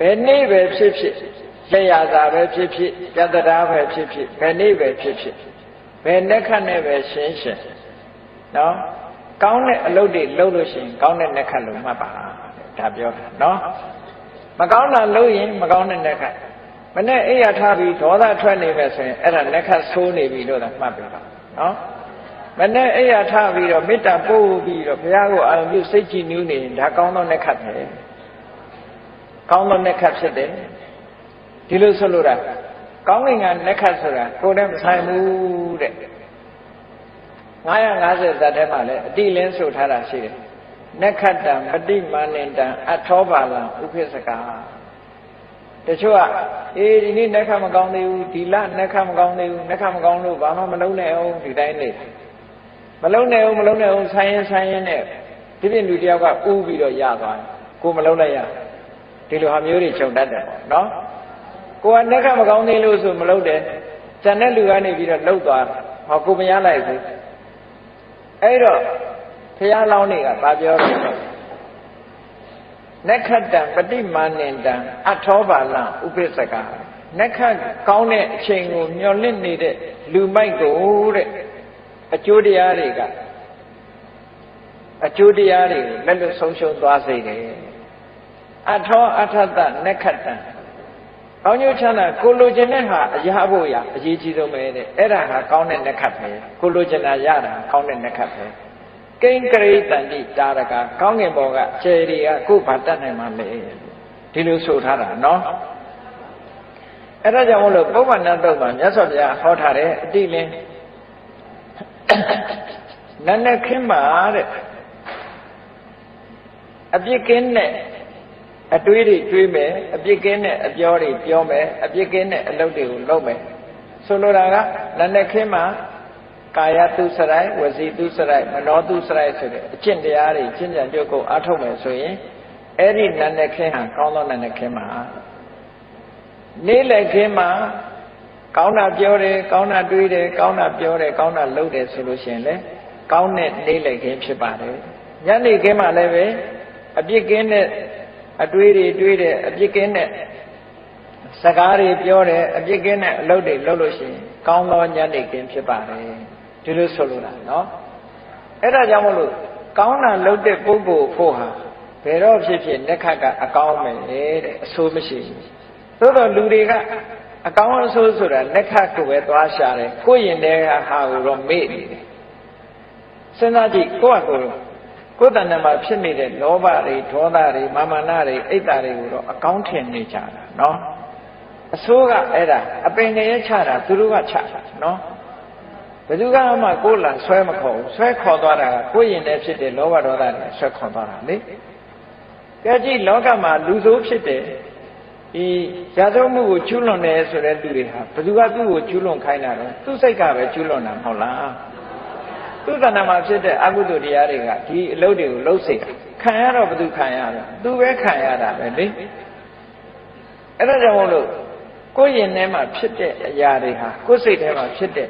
ဘယ်နေ့ပဲဖြစ်ဖြစ်လက်ရသာပဲဖြစ်ဖြစ်ပြတ္တရာပဲဖြစ်ဖြစ်ဘယ်နေ့ပဲဖြစ်ဖြစ်ဘယ်နှက်ခတ်နဲ့ပဲရှင်းရှင်းနော်ကောင်းတဲ့အလုပ်တွေလုပ်လို့ရှိရင်ကောင်းတဲ့နှက်ခတ်လို့မှတ်ပါဒါပြောတာနော်မကောင်းတာလုပ်ရင်မကောင်းတဲ့နှက်ခတ်မနဲ့အိယာထားပြီးဒေါသထွက်နေမယ်ဆိုရင်အဲ့ဒါနှက်ခတ်ဆိုးနေပြီလို့သာမှတ်ပြပါနော်မနဲ့အိယာထားပြီးတော့မေတ္တာပို့ပြီးတော့ဘုရားကိုအာရုံပြုစိတ်ကြည်နူးနေရင်ဒါကောင်းသောနှက်ခတ်ပဲ ကောင်းသောနှက်ခတ်ဖြစ်တယ်ဒီလိုဆိုလိုတာကောင်းကင်ကနှက်ခတ်ဆိုတာကိုယ်နဲ့မဆိုင်ဘူးတဲ့950ဇတ်ထဲမှာလည်းအတိလင်းဆိုထားတာရှိတယ်နက္ခတံပฏิမာနင်တံအထောပါလံဥပိစ္ဆကာတချို့ကအေးဒီနေ့နက္ခမကောင်းသေးဘူးဒီလနက္ခမကောင်းသေးဘူးနက္ခမကောင်းလို့ဘာမှမလုံးနဲ့အောင်ဒီတိုင်းနေမလုံးနဲ့အောင်မလုံးနဲ့အောင်ဆိုင်းရင်ဆိုင်းရင်နဲ့ဒီပြင်လူတယောက်ကဥပြီးတော့ရသွားတယ်ကိုမလုံးလိုက်ရ ဒီလိုဟာမျိုးတွေခြုံတတ်တယ်ပေါ့နော်ကိုကနက္ခမကောင်းသေးလို့ဆိုမလုံးတယ်ဇန်တဲ့လူကနေပြီးတော့လှုပ်သွားဟောကိုမရလိုက်ဘူးအဲ့တော့ဘုရားလောင်းတွေကဗာပြောတယ်နက္ခတံပฏิမာနင်တံအထောပါလံဥပိစ္ဆကနက္ခကောင်းတဲ့အချိန်ကိုမျောလင့်နေတဲ့လူမိုက်ကိုတဲ့အကျိုးတရားတွေကအကျိုးတရားတွေကိုလက်လွတ်ဆုံးရှုံးသွားစေတယ် အထောအထတနက္ခတံကောင်းကျိုးချမ်းသာကိုလိုချင်တဲ့ဟာအရာဖို့ရအရေးကြီးဆုံးပဲတဲ့အဲ့ဒါဟာကောင်းတဲ့နက္ခတ်ပဲကိုလိုချင်တာရတာကောင်းတဲ့နက္ခတ်ပဲကိန်းကရိတန်တိတာရကကောင်းငင်ဘောကကျယ်တွေကကို့ဘာတတ်နိုင်မှလဲဒီလိုဆိုထားတာနော်အဲ့ဒါကြောင့်မလို့ပုဗ္ဗဏတုတ်မှာမြတ်စွာဘုရားဟောထားတဲ့အတိလင်းနတ်နဲ့ခင်းပါတဲ့အပြစ်ကင်းတဲ့ အတွေးတွေတွေးမယ်အပြစ်ကင်းတဲ့အပြောတွေပြောမယ်အပြစ်ကင်းတဲ့အလုပ်တွေကိုလုပ်မယ်ဆိုလိုတာကလက်နဲ့ခင်းမှာကာယတုစရိုက်ဝစီတုစရိုက်မနောတုစရိုက်ဆိုတဲ့အကျင့်တရားတွေကျင့်ကြံကြုတ်ကိုအားထုတ်မယ်ဆိုရင်အဲ့ဒီလက်နဲ့ခင်းဟာကောင်းသောလက်နဲ့ခင်းမှာနေ့လက်ခင်းမှာကောင်းတာပြောတယ်ကောင်းတာတွေးတယ်ကောင်းတာပြောတယ်ကောင်းတာလုပ်တယ်ဆိုလို့ရှိရင်လေကောင်းတဲ့နေ့လက်ခင်းဖြစ်ပါတယ်ညနေခင်းမှာလည်းပဲအပြစ်ကင်းတဲ့ အတွေးတွေတွေးတယ်အပြစ်ကင်းတဲ့စကားတွေပြောတယ်အပြစ်ကင်းတဲ့အလုပ်တွေလုပ်လို့ရှိရင်ကောင်းသောညနေခင်းဖြစ်ပါတယ်ဒီလိုဆိုလိုတာနော်အဲ့ဒါကြောင့်မလို့ကောင်းတာလုပ်တဲ့ပုဂ္ဂိုလ်ဖို့ဟာဘယ်တော့ဖြစ်ဖြစ်လက်ခတ်ကအကောင်းမယ်တဲ့အဆိုးမရှိဘူးသို့တော့လူတွေကအကောင်းအဆိုးဆိုတာလက်ခတ်ကိုပဲသွားရှာတယ်ကိုယ့်ရင်ထဲကဟာကိုတော့မေ့နေတယ်စဉ်းစားကြည့်ကိုယ့်အကို ကိုယ်တဏ္ဍမှာဖြစ်နေတဲ့လောဘတွေဒေါသတွေမာမနာတွေအိတ်တာတွေကိုတော့အကောင်းထင်နေကြတာနော်အဆိုးကအဲ့ဒါအပင်ငရဲချတာသူတို့ကချတာနော်ဘယ်သူကမှကိုယ်လာဆွဲမခေါ်ဘူးဆွဲခေါ်သွားတာကကိုယ်ရင်ထဲဖြစ်တဲ့လောဘဒေါသတွေဆွဲခေါ်သွားတာလေကြည့်ကြည့်လောကမှာလူဆိုးဖြစ်တယ်ဒီရာဇဝမှုကိုကျူးလွန်တယ်ဆိုတဲ့လူတွေဟာဘယ်သူကသူ့ကိုကျူးလွန်ခိုင်းတာတော့သူ့စိတ်ကပဲကျူးလွန်တာမဟုတ်လား သူ့တဏ္ဍာမှာဖြစ်တဲ့အကုသိုလ်တရားတွေကဒီအလုပ်တွေကိုလှုပ်စေခံရတော့ဘသူခံရတော့သူပဲခံရတာပဲလေအဲ့ဒါကြောင့်မို့လို့ကိုယ်ရင်ထဲမှာဖြစ်တဲ့အရာတွေဟာကိုယ်စိတ်ထဲမှာဖြစ်တဲ့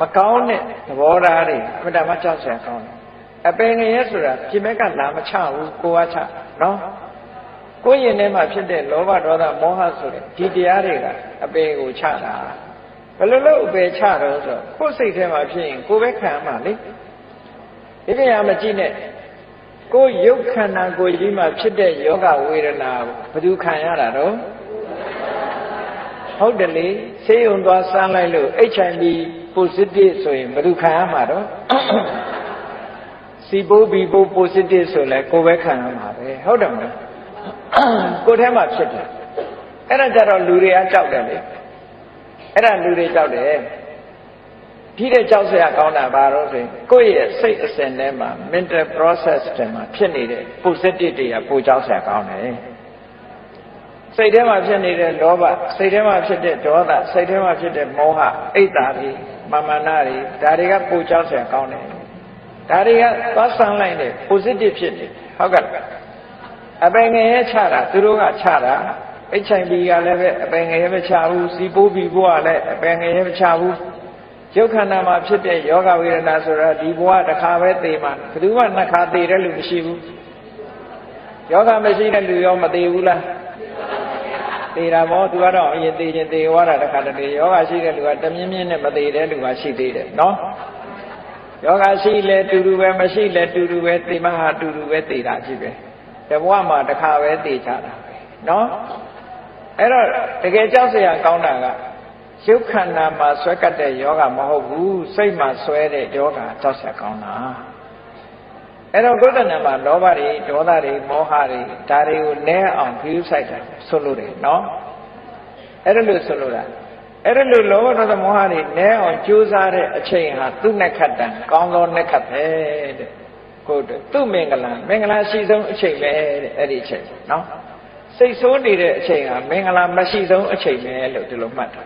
မကောင်းတဲ့သဘောထားတွေအမှန်တမ်းကြောက်စရာကောင်းတယ်အပင်ငရဲဆိုတာပြင်မဲ့ကလာမချဘူးကိုကချနော်ကိုယ်ရင်ထဲမှာဖြစ်တဲ့လောဘဒေါသမောဟဆိုတဲ့ဒီတရားတွေကအပင်ကိုချတာ ဘယ်လိုလုပ်အပယ်ချတော့ဆိုကိုယ်စိတ်ထဲမှာဖြစ်ရင်ကိုယ်ပဲခံမှာလေဒီကြရမကြည့်နဲ့ကိုယ်ရုပ်ခန္ဓာကိုယ်ကြီးမှာဖြစ်တဲ့ယောဂဝေဒနာဘယ်သူခံရတာတော့ဟုတ်တယ်လေဆေးရုံသွားစမ်းလိုက်လို့ HIV positive ဆိုရင်ဘယ်သူခံရမှာတော့စီပိုးဘီပိုး positive ဆိုလဲကိုယ်ပဲခံရမှာပဲဟုတ်တယ်မလားကိုယ်ထဲမှာဖြစ်တယ်အဲ့ဒါကြတော့လူတွေကကြောက်တယ်လေ အဲ့ဒါလူတွေကြောက်တယ်ဒီတဲ့ကြောက်စရာကောင်းတာဘာလို့ဆိုရင်ကိုယ့်ရဲ့စိတ်အစဉ်ထဲမှာ mental process တွေမှာဖြစ်နေတဲ့ positive တွေကပိုကြောက်စရာကောင်းတယ်စိတ်ထဲမှာဖြစ်နေတဲ့လောဘစိတ်ထဲမှာဖြစ်တဲ့ဒေါသစိတ်ထဲမှာဖြစ်တဲ့မောဟအိတ်တာတွေမာမနာတွေဒါတွေကပိုကြောက်စရာကောင်းတယ်ဒါတွေကသွားဆန်းလိုက်တဲ့ positive ဖြစ်နေဟုတ်ကဲ့အပင်ငယ်ချတာသူတို့ကချတာ HIV ကလည်းပဲအပင်ငယ်မချဘူးစီပိုးဘီဘွားကလည်းအပင်ငယ်မချဘူးရုပ်ခန္ဓာမှာဖြစ်တဲ့ယောဂဝေဒနာဆိုတာဒီဘဝတစ်ခါပဲသိမှာဘယ်သူမှနှစ်ခါသိတဲ့လူမရှိဘူးယောဂမရှိတဲ့လူရောမသိဘူးလားသေတာပေါ့သူကတော့အရင်သေခြင်းသေသွားတာတခါတလေယောဂရှိတဲ့လူကတမြင်းမြင်းနဲ့မသေးတဲ့လူကရှိသေးတယ်နော်ယောဂရှိလဲတူတူပဲမရှိလဲတူတူပဲသေမဟာတူတူပဲသေတာရှိပဲတဘဝမှာတစ်ခါပဲသေချတာပဲနော် အဲ့တော့တကယ်ကြောက်စရာကောင်းတာကရုပ်ခန္ဓာမှာဆွဲကပ်တဲ့ယောဂမဟုတ်ဘူးစိတ်မှာဆွဲတဲ့ယောဂကြောက်စရာကောင်းတာအဲ့တော့ကုသနာမှာလောဘတွေဒေါသတွေမောဟတွေဒါတွေကိုနည်းအောင်ဂရုစိုက်တာဆိုလို့တယ်နော်အဲ့ဒါလို့ဆိုလို့တာအဲ့ဒါလို့လောဘဒေါသမောဟတွေနည်းအောင်ကြိုးစားတဲ့အချိန်ဟာသူ့နဲ့ခတ်တန်ကောင်းသောနဲ့ခတ်ပဲတဲ့ဟုတ်တယ်သူ့မင်္ဂလာမင်္ဂလာရှိဆုံးအချိန်ပဲတဲ့အဲ့ဒီအချိန်နော် စိတ်ဆိုးနေတဲ့အချိန်ဟာမင်္ဂလာမရှိဆုံးအချိန်ပဲလို့ဒီလိုမှတ်တာ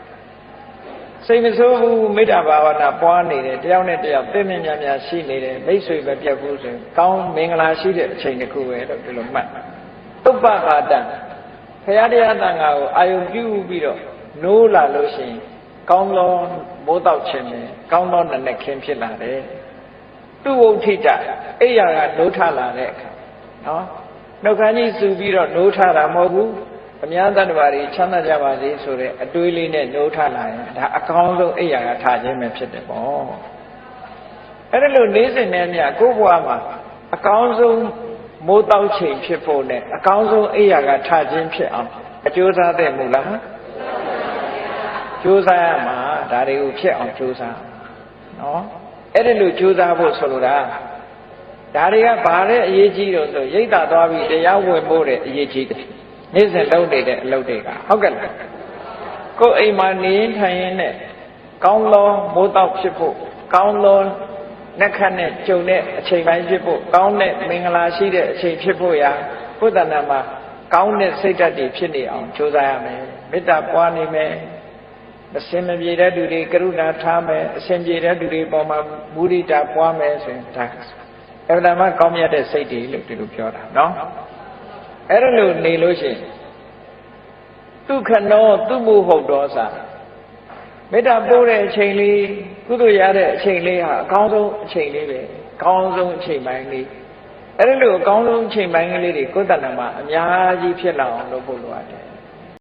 စိတ်မဆိုးဘူးမေတ္တာဘာဝနာပွားနေတယ်တယောက်နဲ့တယောက်သိမြင်များများရှိနေတယ်မိတ်ဆွေပဲပြတ်ဘူးဆိုရင်ကောင်းမင်္ဂလာရှိတဲ့အချိန်တစ်ခုပဲလို့ဒီလိုမှတ်တုပ္ပဟာတံဘုရားတရားတန်ခါကိုအာယုံပြုပြီးတော့နိုးလာလို့ရှိရင်ကောင်းသောမိုးတောက်ခြင်းပဲကောင်းသောနနက်ခင်းဖြစ်လာတယ်သူဝုဋ္ဌိတအိယာကနိုးထလာတဲ့အခါနော် နှုတ်ခမ်းကြီးစူပြီးတော့နိုးထတာမဟုတ်ဘူးအများတ attva တွေချမ်းသာကြပါစေဆိုတဲ့အတွေးလေးနဲ့နိုးထလာရင်ဒါအကောင်းဆုံးအိယာကထခြင်းပဲဖြစ်တယ်ပေါ့အဲ့ဒါလို့နေ့စဉ်နဲ့မြတ်ကိုယ့်ဘဝမှာအကောင်းဆုံးမိုးတောက်ချိန်ဖြစ်ဖို့နဲ့အကောင်းဆုံးအိယာကထခြင်းဖြစ်အောင်အကျိုးစားတဲ့မူလားကျိုးစားရမှာဒါတွေကိုဖြစ်အောင်ကျိုးစားနော်အဲ့ဒါလို့ကျိုးစားဖို့ဆိုလိုတာ ဒါတွေကဘာတဲ့အရေးကြီးတော့ဆိုရိတ်တာသွားပြီးတရားဝင်ဖို့တဲ့အရေးကြီးတယ်နေ့စဉ်လုပ်နေတဲ့အလုပ်တွေကဟုတ်ကဲ့လားကိုယ်အိမ်မှာနေထိုင်ရင်းနဲ့ကောင်းသောမိုးတောက်ဖြစ်ဖို့ကောင်းသောနှက်ခတ်နဲ့ကြုံတဲ့အချိန်ပိုင်းဖြစ်ဖို့ကောင်းတဲ့မင်္ဂလာရှိတဲ့အချိန်ဖြစ်ဖို့ရာဘုဒ္ဓနာမှာကောင်းတဲ့စိတ်ဓာတ်တွေဖြစ်နေအောင်ကြိုးစားရမယ်မေတ္တာပွားနေမယ်အစင်မပြေတဲ့သူတွေကရုဏာထားမယ်အစင်ပြေတဲ့သူတွေပေါ်မှာမုဒိတာပွားမယ်ဆိုရင်ဒါ အဲ့ဒါမှကောင်းမြတ်တဲ့စိတ်တွေလို့ဒီလိုပြောတာနော်အဲ့ဒါလို့နေလို့ရှိရင်ဒုက္ခနောသူမှုဟုတ်တော်စာမေတ္တာပို့တဲ့အချိန်လေးကုသိုလ်ရတဲ့အချိန်လေးဟာအကောင်းဆုံးအချိန်လေးပဲအကောင်းဆုံးအချိန်ပိုင်းလေးအဲ့ဒါလို့အကောင်းဆုံးအချိန်ပိုင်းကလေးတွေကိုယ်တဏ္ဍာမှာအများကြီးဖြစ်လာအောင်လုပ်ဖို့လိုအပ်တယ်